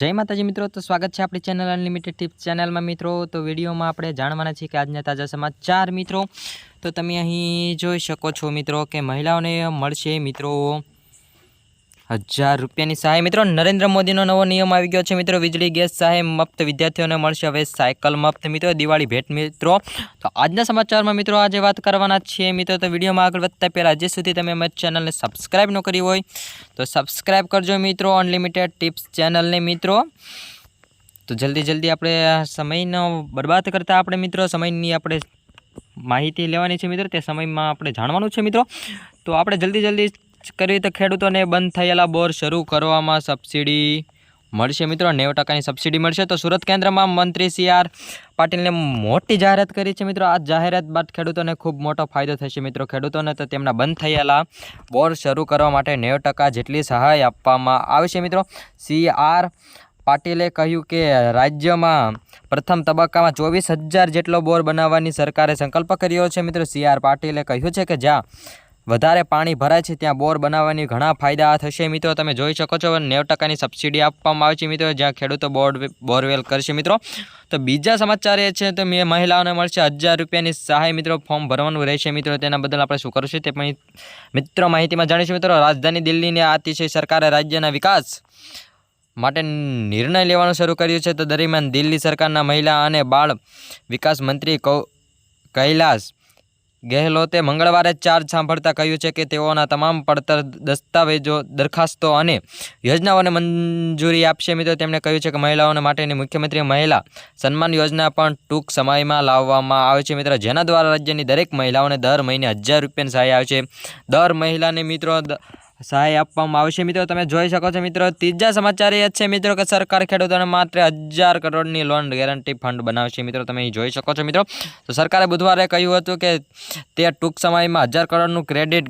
જય માતાજી મિત્રો, તો સ્વાગત છે આપણી ચેનલ અનલિમિટેડ ટિપ્સ ચેનલમાં મિત્રો. તો વિડીયોમાં આપણે જાણવાના છીએ કે આજના તાજા સમાચાર મિત્રો. તો તમે અહીં જોઈ શકો છો મિત્રો કે મહિલાઓને મળશે મિત્રો હજાર રૂપિયાની સહાય. મિત્રો, નરેન્દ્ર મોદીનો નવો નિયમ આવી ગયો છે, મિત્રો. વીજળી, ગેસ સહાય મફત વિદ્યાર્થીઓને મળશે. હવે સાયકલ મફત. મિત્રો, દિવાળી ભેટ, મિત્રો. તો આજના સમાચારમાં, મિત્રો, આજે વાત કરવાના છીએ, મિત્રો. તો વિડીયોમાં આગળ વધતા પહેલાં હજી સુધી તમે અમારી ચેનલને સબસ્ક્રાઈબ ન કરી હોય, તો સબસ્ક્રાઈબ કરજો, મિત્રો. અનલિમિટેડ ટિપ્સ ચેનલને, મિત્રો. તો જલ્દી જલ્દી આપણે સમયનો બરબાદ કરતાં આપણે, મિત્રો, સમયની આપણે માહિતી લેવાની છે, મિત્રો. તે સમયમાં આપણે જાણવાનું છે, મિત્રો. તો આપણે જલ્દી જલ્દી કરવી તો ખેડૂતોને બંધ થયેલા બોર શરૂ કરવામાં સબસિડી મળશે મિત્રો. નેવું ટકાની સબસિડી મળશે. તો સુરત કેન્દ્રમાં મંત્રી સી આર પાટીલને મોટી જાહેરાત કરી છે મિત્રો. આ જાહેરાત બાદ ખેડૂતોને ખૂબ મોટો ફાયદો થશે મિત્રો. ખેડૂતોને તો તેમના બંધ થયેલા બોર શરૂ કરવા માટે નેવું ટકા જેટલી સહાય આપવામાં આવશે મિત્રો. સી આર પાટીલે કહ્યું કે રાજ્યમાં પ્રથમ તબક્કામાં ચોવીસ હજાર જેટલો બોર બનાવવાની સરકારે સંકલ્પ કર્યો છે મિત્રો. સી આર પાટીલે કહ્યું છે કે જ્યાં વધારે પાણી ભરાય છે ત્યાં બોર બનાવવાની ઘણા ફાયદા થશે મિત્રો. તમે જોઈ શકો છો, નેવ ટકાની સબસિડી આપવામાં આવે છે મિત્રો. જ્યાં ખેડૂતો બોર બોરવેલ કરશે મિત્રો. તો બીજા સમાચાર એ છે, તો મેં મહિલાઓને મળશે હજાર રૂપિયાની સહાય મિત્રો. ફોર્મ ભરવાનું રહેશે મિત્રો. તેના બદલ આપણે શું કરશું તે પણ મિત્રો માહિતીમાં જાણીશું મિત્રો. રાજધાની દિલ્હીને અતિશય સરકારે રાજ્યના વિકાસ માટે નિર્ણય લેવાનું શરૂ કર્યું છે. તો દરમિયાન દિલ્હી સરકારના મહિલા અને બાળ વિકાસ મંત્રી કૌ, કૈલાસ ગેહલોતે મંગળવારે ચાર્જ સાંભળતા કહ્યું છે કે તેઓના તમામ પડતર દસ્તાવેજો દરખાસ્તો અને યોજનાઓને મંજૂરી આપશે. મિત્રો, તેમણે કહ્યું છે કે મહિલાઓને માટેની મુખ્યમંત્રી મહિલા સન્માન યોજના પણ ટૂંક સમયમાં લાવવામાં આવે છે. મિત્રો, જેના દ્વારા રાજ્યની દરેક મહિલાઓને દર મહિને હજાર રૂપિયાની સહાય આવે છે. દર મહિલાને મિત્રો સહાય આપવામાં આવશે મિત્રો. તમે જોઈ શકો છો મિત્રો, ત્રીજા સમાચાર એ છે મિત્રો કે સરકાર ખેડૂતોને માત્ર હજાર કરોડની લોન ગેરંટી ફંડ બનાવશે મિત્રો. તમે જોઈ શકો છો મિત્રો. તો સરકારે બુધવારે કહ્યું હતું કે તે ટૂંક સમયમાં હજાર કરોડનું ક્રેડિટ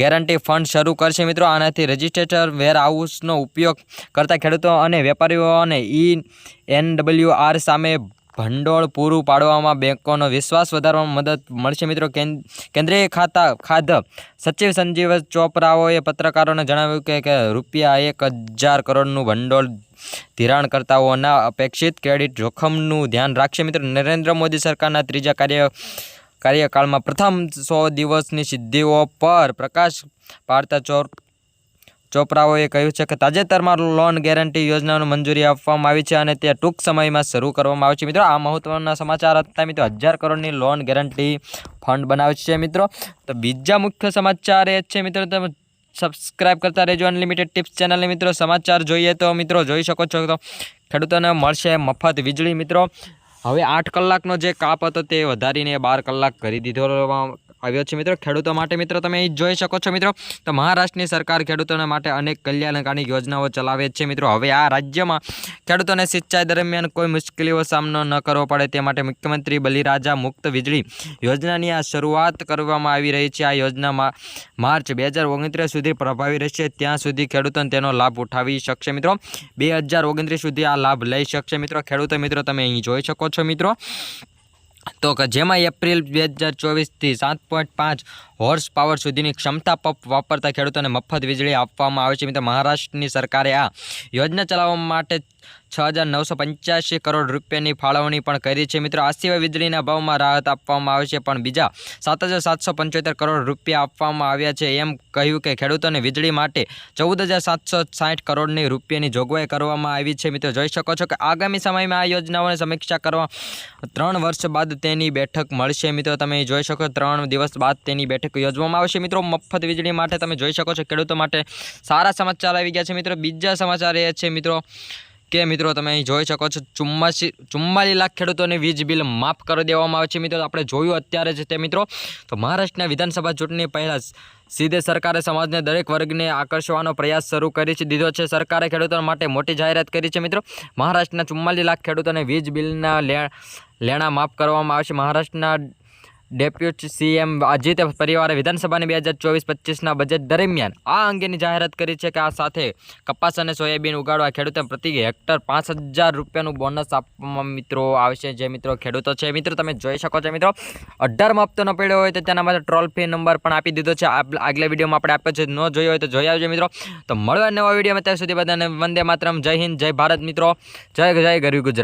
ગેરંટી ફંડ શરૂ કરશે મિત્રો. આનાથી રજિસ્ટ્રેટર વેરહાઉસનો ઉપયોગ કરતા ખેડૂતો અને વેપારીઓને ઈ એનડબલ્યુ આર સામે ભંડોળ પૂરું પાડવામાં બેંકોનો વિશ્વાસ વધારવામાં મદદ મળશે મિત્રો. કેન- કેન્દ્રીય ખાતા ખાધ સચિવ સંજીવ ચોપરાઓએ પત્રકારોને જણાવ્યું કે રૂપિયા એક હજાર કરોડનું ભંડોળ ધિરાણકર્તાઓના અપેક્ષિત ક્રેડિટ જોખમનું ધ્યાન રાખશે મિત્રો. નરેન્દ્ર મોદી સરકારના ત્રીજા કાર્ય, કાર્યકાળમાં પ્રથમ સો દિવસની સિદ્ધિઓ પર પ્રકાશ પાડતા ચોર ચોપરાઓએ કહ્યું છે કે તાજેતરમાં લોન ગેરંટી યોજનાનું મંજૂરી આપવામાં આવી છે અને તે ટૂંક સમયમાં શરૂ કરવામાં આવે છે મિત્રો, આ મહત્વના સમાચાર હતા. મિત્રો, હજાર કરોડની લોન ગેરંટી ફંડ બનાવે છે, મિત્રો. તો બીજા મુખ્ય સમાચાર એ છે, મિત્રો. તમે સબસ્ક્રાઇબ કરતા રહેજો અનલિમિટેડ ટિપ્સ ચેનલને. મિત્રો, સમાચાર જોઈએ તો, મિત્રો, જોઈ શકો છો તો ખેડૂતોને મળશે મફત વીજળી, મિત્રો. હવે આઠ કલાકનો જે કાપ હતો તે વધારીને બાર કલાક કરી દીધો. આવ્યો છે મિત્રો. ખેડૂતો માટે મિત્રો તમે અહીં જોઈ શકો છો મિત્રો તો મહારાષ્ટ્રની સરકાર ખેડૂતોને માટે અનેક કલ્યાણકારી યોજનાઓ ચલાવે છે મિત્રો. હવે આ રાજ્યમાં ખેડૂતોને સિંચાઈ દરમિયાન કોઈ મુશ્કેલીઓ સામનો ન કરવો પડે તે માટે મુખ્યમંત્રી બલિરાજા મુક્ત વીજળી યોજનાની આ શરૂઆત કરવામાં આવી રહી છે. આ યોજનામાં માર્ચ બે સુધી પ્રભાવી રહેશે. ત્યાં સુધી ખેડૂતોને તેનો લાભ ઉઠાવી શકશે મિત્રો. બે સુધી આ લાભ લઈ શકશે મિત્રો. ખેડૂતો મિત્રો, તમે અહીં જોઈ શકો છો મિત્રો. તો કે જેમાં એપ્રિલ બે હજાર ચોવીસથી સાત પોઈન્ટ પાંચ હોર્સ પાવર સુધીની ક્ષમતા પંપ વાપરતા ખેડૂતોને મફત વીજળી આપવામાં આવે છે. મિત્રો, મહારાષ્ટ્રની સરકારે આ યોજના ચલાવવા માટે છ હજાર નવસો પંચ્યાસી કરોડ રૂપિયાની ફાળવણી પણ કરી છે. મિત્રો, આ સિવાય વીજળીના ભાવમાં રાહત આપવામાં આવે છે પણ બીજા સાત હજાર સાતસો પંચોતેર કરોડ રૂપિયા આપવામાં આવ્યા છે. એમ કહ્યું કે ખેડૂતોને વીજળી માટે ચૌદ હજાર સાતસો સાઠ કરોડની રૂપિયાની જોગવાઈ કરવામાં આવી છે. મિત્રો, જોઈ શકો છો કે આગામી સમયમાં આ યોજનાઓની સમીક્ષા કરવા ત્રણ વર્ષ બાદ તેની બેઠક મળશે. મિત્રો, તમે જોઈ શકો ત્રણ દિવસ બાદ તેની બેઠક યોજવામાં આવશે. મિત્રો, મફત વીજળી માટે તમે જોઈ શકો છો ખેડૂતો માટે સારા સમાચાર આવી ગયા છે. મિત્રો, બીજા સમાચાર એ છે. મિત્રો કે મિત્રો, તમે અહીં જોઈ શકો છો, ચુમ્માસી, ચુમ્માલીસ લાખ ખેડૂતોને વીજ બિલ માફ કરી દેવામાં આવે છે. મિત્રો, આપણે જોયું અત્યારે જ તે મિત્રો, તો મહારાષ્ટ્રના વિધાનસભા ચૂંટણી પહેલાં સીધે સરકારે સમાજને દરેક વર્ગને આકર્ષવાનો પ્રયાસ શરૂ કરી છે, દીધો છે. સરકારે ખેડૂતો માટે મોટી જાહેરાત કરી છે, મિત્રો. મહારાષ્ટ્રના ચુમ્માલીસ લાખ ખેડૂતોને વીજ બિલના લેણા માફ કરવામાં આવશે મહારાષ્ટ્રના ડેપ્યુટી સીએમ અજીત પરિવારે વિધાનસભાની બે હજાર ચોવીસ પચીસના બજેટ દરમિયાન આ અંગેની જાહેરાત કરી છે કે આ સાથે કપાસ અને સોયાબીન ઉગાડવા ખેડૂતોને પ્રતિ હેક્ટર પાંચ હજાર રૂપિયાનું બોનસ આપવામાં મિત્રો આવશે. જે મિત્રો ખેડૂતો છે, મિત્રો તમે જોઈ શકો છો મિત્રો અઢાર હપ્તો ન પડ્યો હોય તો તેના માટે ટ્રોલ ફ્રી નંબર પણ આપી દીધો છે. આગલા વિડીયોમાં આપણે આપ્યો છે. ન જોયો હોય તો જોઈ આવજો મિત્રો. તો મળવા નવા વિડીયોમાં ત્યાં સુધી બધાને વંદે માતરમ. જય હિન્દ, જય ભારત મિત્રો. જય જય ગરવી ગુજરાત.